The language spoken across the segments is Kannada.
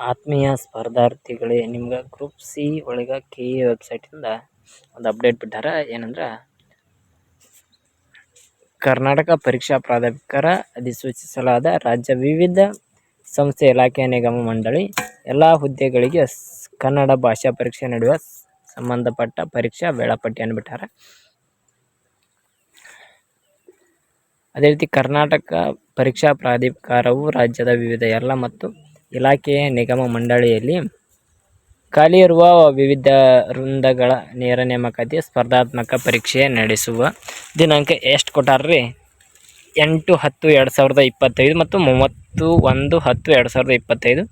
ಆತ್ಮೀಯ ಸ್ಪರ್ಧಾರ್ಥಿಗಳೇ, ನಿಮ್ಗೆ ಗ್ರೂಪ್ ಸಿ ಒಳಗೆ ಕೆ ಎ ವೆಬ್ಸೈಟಿಂದ ಒಂದು ಅಪ್ಡೇಟ್ ಬಿಟ್ಟಾರ. ಏನಂದ್ರೆ, ಕರ್ನಾಟಕ ಪರೀಕ್ಷಾ ಪ್ರಾಧಿಕಾರ ಅಧಿಸೂಚಿಸಲಾದ ರಾಜ್ಯ ವಿವಿಧ ಸಂಸ್ಥೆ ಇಲಾಖೆ ನಿಗಮ ಮಂಡಳಿ, ಎಲ್ಲ ಹುದ್ದೆಗಳಿಗೆ ಕನ್ನಡ ಭಾಷಾ ಪರೀಕ್ಷೆ ನಡೆಯುವ ಸಂಬಂಧಪಟ್ಟ ಪರೀಕ್ಷಾ ವೇಳಾಪಟ್ಟಿಯನ್ನು ಬಿಟ್ಟಾರ. ಅದೇ ರೀತಿ ಕರ್ನಾಟಕ ಪರೀಕ್ಷಾ ಪ್ರಾಧಿಕಾರವು ರಾಜ್ಯದ ವಿವಿಧ ಎಲ್ಲ ಮತ್ತು ಇಲಾಖೆಯ ನಿಗಮ ಮಂಡಳಿಯಲ್ಲಿ ಖಾಲಿ ಇರುವ ವಿವಿಧ ವೃಂದಗಳ ನೇರ ನೇಮಕಾತಿ ಸ್ಪರ್ಧಾತ್ಮಕ ಪರೀಕ್ಷೆ ನಡೆಸುವ ದಿನಾಂಕ ಎಷ್ಟು ಕೊಟ್ಟಾರ್ರಿ? ಎಂಟು, ಹತ್ತು, ಎರಡು ಸಾವಿರದ ಇಪ್ಪತ್ತೈದು ಮತ್ತು ಮೂವತ್ತು, ಒಂದು, ಹತ್ತು, ಎರಡು ಸಾವಿರದ ಇಪ್ಪತ್ತೈದು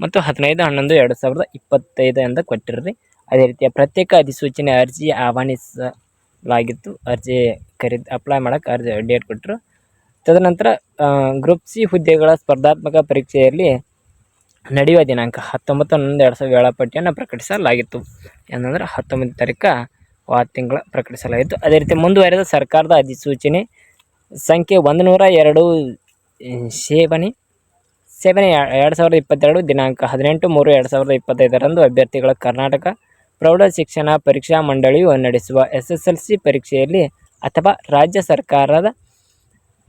ಮತ್ತು ಹದಿನೈದು, ಹನ್ನೊಂದು, ಎರಡು ಸಾವಿರದ ಇಪ್ಪತ್ತೈದು ಅಂತ ಕೊಟ್ಟಿರ್ರಿ. ಅದೇ ರೀತಿಯ ಪ್ರತ್ಯೇಕ ಅಧಿಸೂಚನೆ ಅರ್ಜಿ ಆಹ್ವಾನಿಸಲಾಗಿತ್ತು. ಅರ್ಜಿ ಕರೆದು ಅಪ್ಲೈ ಮಾಡೋಕ್ಕೆ ಅರ್ಜಿ ಡೇಟ್ ಕೊಟ್ಟರು ತದನಂತರ ಗ್ರೂಪ್ ಸಿ ಹುದ್ದೆಗಳ ಸ್ಪರ್ಧಾತ್ಮಕ ಪರೀಕ್ಷೆಯಲ್ಲಿ ನಡೆಯುವ ದಿನಾಂಕ ಹತ್ತೊಂಬತ್ತು ಹನ್ನೊಂದು ಎರಡು ಸಾವಿರದ ವೇಳಾಪಟ್ಟಿಯನ್ನು ಪ್ರಕಟಿಸಲಾಗಿತ್ತು. ಏನಂದ್ರೆ ಹತ್ತೊಂಬತ್ತು ತಾರೀಕು ಆ ತಿಂಗಳ ಪ್ರಕಟಿಸಲಾಗಿತ್ತು. ಅದೇ ರೀತಿ ಮುಂದುವರೆದ ಸರ್ಕಾರದ ಅಧಿಸೂಚನೆ ಸಂಖ್ಯೆ ಒಂದು ನೂರ ಎರಡು ಸೇವನೆ ಸೇವನೆ ಎರಡು ಸಾವಿರದ ಇಪ್ಪತ್ತೆರಡು, ದಿನಾಂಕ ಹದಿನೆಂಟು ಮೂರು ಎರಡು ಸಾವಿರದ ಇಪ್ಪತ್ತೈದರಂದು ಅಭ್ಯರ್ಥಿಗಳ ಕರ್ನಾಟಕ ಪ್ರೌಢ ಶಿಕ್ಷಣ ಪರೀಕ್ಷಾ ಮಂಡಳಿಯು ನಡೆಸುವ ಎಸ್ ಎಸ್ ಎಲ್ ಸಿ ಪರೀಕ್ಷೆಯಲ್ಲಿ ಅಥವಾ ರಾಜ್ಯ ಸರ್ಕಾರದ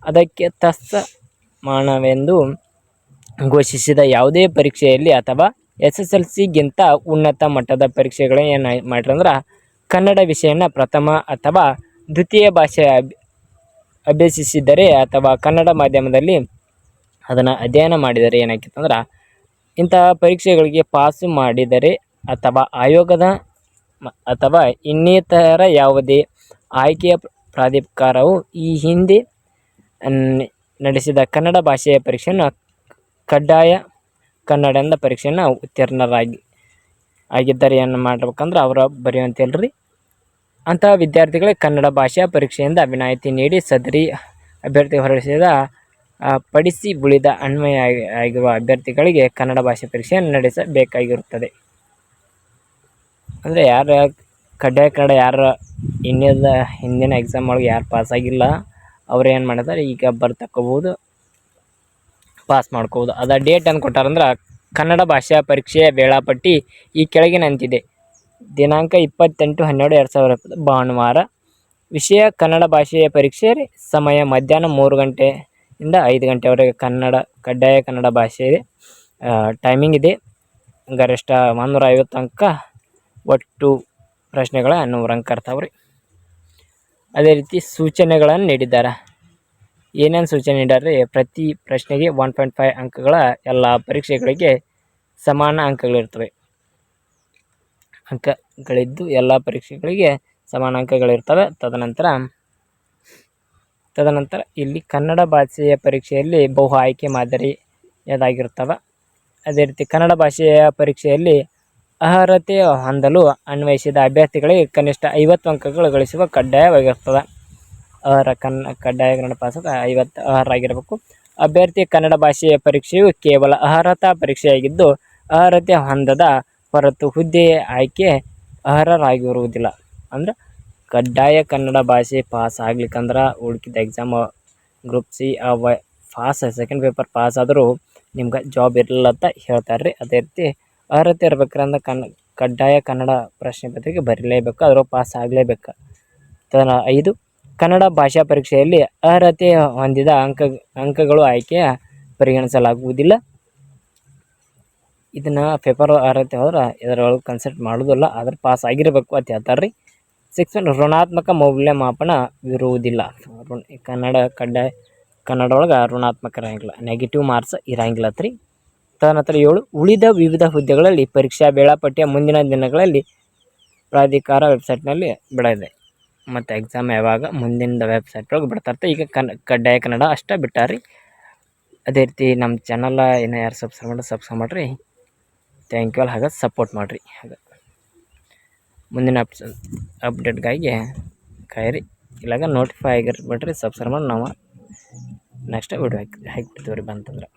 ಅದಕ್ಕೆ ತತ್ಸಮಾನವೆಂದು ಘೋಷಿಸಿದ ಯಾವುದೇ ಪರೀಕ್ಷೆಯಲ್ಲಿ ಅಥವಾ ಎಸ್ ಎಸ್ ಎಲ್ ಸಿಗಿಂತ ಉನ್ನತ ಮಟ್ಟದ ಪರೀಕ್ಷೆಗಳು ಏನು ಮಾಡ್ರಂದ್ರೆ ಕನ್ನಡ ವಿಷಯನ ಪ್ರಥಮ ಅಥವಾ ದ್ವಿತೀಯ ಭಾಷೆ ಅಭ್, ಅಭ್ಯಸಿಸಿದರೆ ಅಥವಾ ಕನ್ನಡ ಮಾಧ್ಯಮದಲ್ಲಿ ಅದನ್ನು ಅಧ್ಯಯನ ಮಾಡಿದರೆ ಏನಾಗಿತ್ತಂದ್ರೆ ಇಂತಹ ಪರೀಕ್ಷೆಗಳಿಗೆ ಪಾಸು ಮಾಡಿದರೆ ಅಥವಾ ಆಯೋಗದ ಅಥವಾ ಇನ್ನಿತರ ಯಾವುದೇ ಆಯ್ಕೆಯ ಪ್ರಾಧಿಕಾರವು ಈ ಹಿಂದೆ ನಡೆಸಿದ ಕನ್ನಡ ಭಾಷೆಯ ಪರೀಕ್ಷೆಯನ್ನು ಕಡ್ಡಾಯ ಕನ್ನಡದ ಪರೀಕ್ಷೆಯನ್ನು ಉತ್ತೀರ್ಣರಾಗಿ ಆಗಿದ್ದಾರೆ ಏನು ಮಾಡ್ಬೇಕಂದ್ರೆ ಅವರ ಬರೆಯುವಂತೇಳ್ರಿ. ಅಂತಹ ವಿದ್ಯಾರ್ಥಿಗಳಿಗೆ ಕನ್ನಡ ಭಾಷಾ ಪರೀಕ್ಷೆಯಿಂದ ವಿನಾಯಿತಿ ನೀಡಿ ಸದರಿ ಅಭ್ಯರ್ಥಿ ಹೊರಡಿಸಿದ ಪಡಿಸಿ ಉಳಿದ ಅನ್ವಯ ಆಗಿರುವ ಅಭ್ಯರ್ಥಿಗಳಿಗೆ ಕನ್ನಡ ಭಾಷೆ ಪರೀಕ್ಷೆಯನ್ನು ನಡೆಸಬೇಕಾಗಿರುತ್ತದೆ. ಅಂದರೆ ಯಾರು ಕಡ್ಡಾಯ ಕನ್ನಡ ಯಾರು ಇನ್ನೆಲ್ಲ ಹಿಂದಿನ ಎಕ್ಸಾಮ್ ಒಳಗೆ ಯಾರು ಪಾಸಾಗಿಲ್ಲ ಅವ್ರು ಏನು ಮಾಡಿದ್ದಾರೆ ಈಗ ಬರ್ತಕೋಬೋದು ಪಾಸ್ ಮಾಡ್ಕೋಬೋದು. ಅದ ಡೇಟ್ ಏನು ಕೊಟ್ಟಾರಂದ್ರೆ ಕನ್ನಡ ಭಾಷಾ ಪರೀಕ್ಷೆಯ ವೇಳಾಪಟ್ಟಿ ಈ ಕೆಳಗಿನಂತಿದೆ ದಿನಾಂಕ ಇಪ್ಪತ್ತೆಂಟು ಹನ್ನೆರಡು ಎರಡು ಸಾವಿರ ಭಾನುವಾರ. ವಿಷಯ ಕನ್ನಡ ಭಾಷೆಯ ಪರೀಕ್ಷೆ ಸಮಯ ಮಧ್ಯಾಹ್ನ ಮೂರು ಗಂಟೆಯಿಂದ ಐದು ಗಂಟೆವರೆಗೆ ಕನ್ನಡ, ಕಡ್ಡಾಯ ಕನ್ನಡ ಭಾಷೆ ಟೈಮಿಂಗ್ ಇದೆ. ಗರಿಷ್ಠ ಒಂದೂರ ಐವತ್ತು ಅಂಕ ಒಟ್ಟು ಪ್ರಶ್ನೆಗಳ ನೂರು ಅಂಕ ಅದೇ ರೀತಿ ಸೂಚನೆಗಳನ್ನು ನೀಡಿದ್ದಾರೆ. ಏನೇನು ಸೂಚನೆ ನೀಡಾರೆ ಪ್ರತಿ ಪ್ರಶ್ನೆಗೆ ಒನ್ ಪಾಯಿಂಟ್ ಫೈವ್ ಅಂಕಗಳ ಎಲ್ಲ ಪರೀಕ್ಷೆಗಳಿಗೆ ಸಮಾನ ಅಂಕಗಳಿರ್ತವೆ. ಅಂಕಗಳಿದ್ದು ಎಲ್ಲ ಪರೀಕ್ಷೆಗಳಿಗೆ ಸಮಾನ ಅಂಕಗಳಿರ್ತವೆ. ತದನಂತರ ತದನಂತರ ಇಲ್ಲಿ ಕನ್ನಡ ಭಾಷೆಯ ಪರೀಕ್ಷೆಯಲ್ಲಿ ಬಹು ಆಯ್ಕೆ ಮಾದರಿಯದಾಗಿರ್ತವೆ ಅದೇ ರೀತಿ ಕನ್ನಡ ಭಾಷೆಯ ಪರೀಕ್ಷೆಯಲ್ಲಿ ಅರ್ಹತೆ ಹೊಂದಲು ಅನ್ವಯಿಸಿದ ಅಭ್ಯರ್ಥಿಗಳಿಗೆ ಕನಿಷ್ಠ ಐವತ್ತು ಅಂಕಗಳು ಗಳಿಸುವ ಕಡ್ಡಾಯವಾಗಿರ್ತದೆ. ಅರ್ಹ ಕನ್ನ ಕಡ್ಡಾಯ ಕನ್ನಡ ಪಾಸು ಐವತ್ತು ಅರ್ಹರಾಗಿರಬೇಕು ಅಭ್ಯರ್ಥಿ ಕನ್ನಡ ಭಾಷೆಯ ಪರೀಕ್ಷೆಯು ಕೇವಲ ಅರ್ಹತಾ ಪರೀಕ್ಷೆಯಾಗಿದ್ದು, ಅರ್ಹತೆ ಹೊಂದದ ಹೊರತು ಹುದ್ದೆ ಆಯ್ಕೆ ಅರ್ಹರಾಗಿರುವುದಿಲ್ಲ. ಅಂದ್ರೆ, ಕಡ್ಡಾಯ ಕನ್ನಡ ಭಾಷೆ ಪಾಸ್ ಆಗ್ಲಿಕ್ಕಂದ್ರೆ ಉಳ್ಕಿದ ಎಕ್ಸಾಮ್ ಗ್ರೂಪ್ ಸಿ ಅವ, ಪಾಸ್ ಸೆಕೆಂಡ್ ಪೇಪರ್ ಪಾಸ್ ಆದರೂ ನಿಮ್ಗೆ ಜಾಬ್ ಇರಲಿಲ್ಲ ಅಂತ ಹೇಳ್ತಾರೆ ರೀ ಅದೇ ರೀತಿ ಅರ್ಹತೆ ಇರ್ಬೇಕಂದ್ರೆ ಕನ್, ಕಡ್ಡಾಯ ಕನ್ನಡ ಪ್ರಶ್ನೆ ಪತ್ರಿಕೆ ಬರೀಲೇಬೇಕು ಅದ್ರಾಗ ಪಾಸ್ ಆಗಲೇಬೇಕು. ಐದು ಕನ್ನಡ ಭಾಷಾ ಪರೀಕ್ಷೆಯಲ್ಲಿ ಅರ್ಹತೆ ಹೊಂದಿದ ಅಂಕ, ಅಂಕಗಳು ಆಯ್ಕೆ ಪರಿಗಣಿಸಲಾಗುವುದಿಲ್ಲ. ಇದನ್ನು ಪೇಪರ್ ಅರ್ಹತೆ ಹೋದ್ರೆ ಇದರೊಳಗೆ ಕನ್ಸಲ್ಟ್ ಮಾಡೋದಿಲ್ಲ ಆದ್ರೆ ಪಾಸ್ ಆಗಿರಬೇಕು ಅಂತ ಹೇಳ್ತಾರೆ ರೀ ಸಿಕ್ಸ್ ಋಣಾತ್ಮಕ ಮೌಲ್ಯಮಾಪನ ಇರುವುದಿಲ್ಲ. ಕನ್ನಡ ಕಡ್ಡಾಯ ಕನ್ನಡ ಒಳಗೆ ಋಣಾತ್ಮಕ ಇರಂಗಿಲ್ಲ ನೆಗೆಟಿವ್ ಮಾರ್ಕ್ಸ್ ಇರಂಗಿಲ್ಲ ರೀ ತದನಂತರ ಏಳು, ಉಳಿದ ವಿವಿಧ ಹುದ್ದೆಗಳಲ್ಲಿ ಪರೀಕ್ಷಾ ವೇಳಾಪಟ್ಟಿಯ ಮುಂದಿನ ದಿನಗಳಲ್ಲಿ ಪ್ರಾಧಿಕಾರ ವೆಬ್ಸೈಟ್ನಲ್ಲಿ ಬಿಡಲಿದೆ ಮತ್ತು ಎಕ್ಸಾಮ್ ಯಾವಾಗ ಮುಂದಿನ ವೆಬ್ಸೈಟ್ ಒಳಗೆ ಬಿಡ್ತಾರೆ ಈಗ ಕನ್ ಕಡ್ಡಾಯ ಕನ್ನಡ ಅಷ್ಟೇ ಬಿಟ್ಟಾರಿ. ಅದೇ ರೀತಿ ನಮ್ಮ ಚಾನಲ್ ಏನೋ ಯಾರು ಸಬ್ಸ್ಕ್ರೈಬ್ ಮಾಡಿ ಸಬ್ಸ್ಕ್ರೈಬ್ ಮಾಡಿರಿ. ಥ್ಯಾಂಕ್ ಯು ಆಲ್ ಹಾಗೆ ಸಪೋರ್ಟ್ ಮಾಡಿರಿ. ಹಾಗೆ ಮುಂದಿನ ಅಪ್ ಅಪ್ಡೇಟ್ಗಾಗಿ ಕಾಯಿರಿ ಇಲ್ಲಾಗ ನೋಟಿಫೈ ಆಗಿರ್ಬಿಟ್ರಿ. ಸಬ್ಸ್ಕ್ರೈಬ್ ಮಾಡಿ ನಾವು ನೆಕ್ಸ್ಟ್ ವಿಡಿಯೋ ಹಾಕಿ ಹಾಕಿಬಿಡ್ತೀವಿ ರೀ ಬಂತಂದ್ರೆ.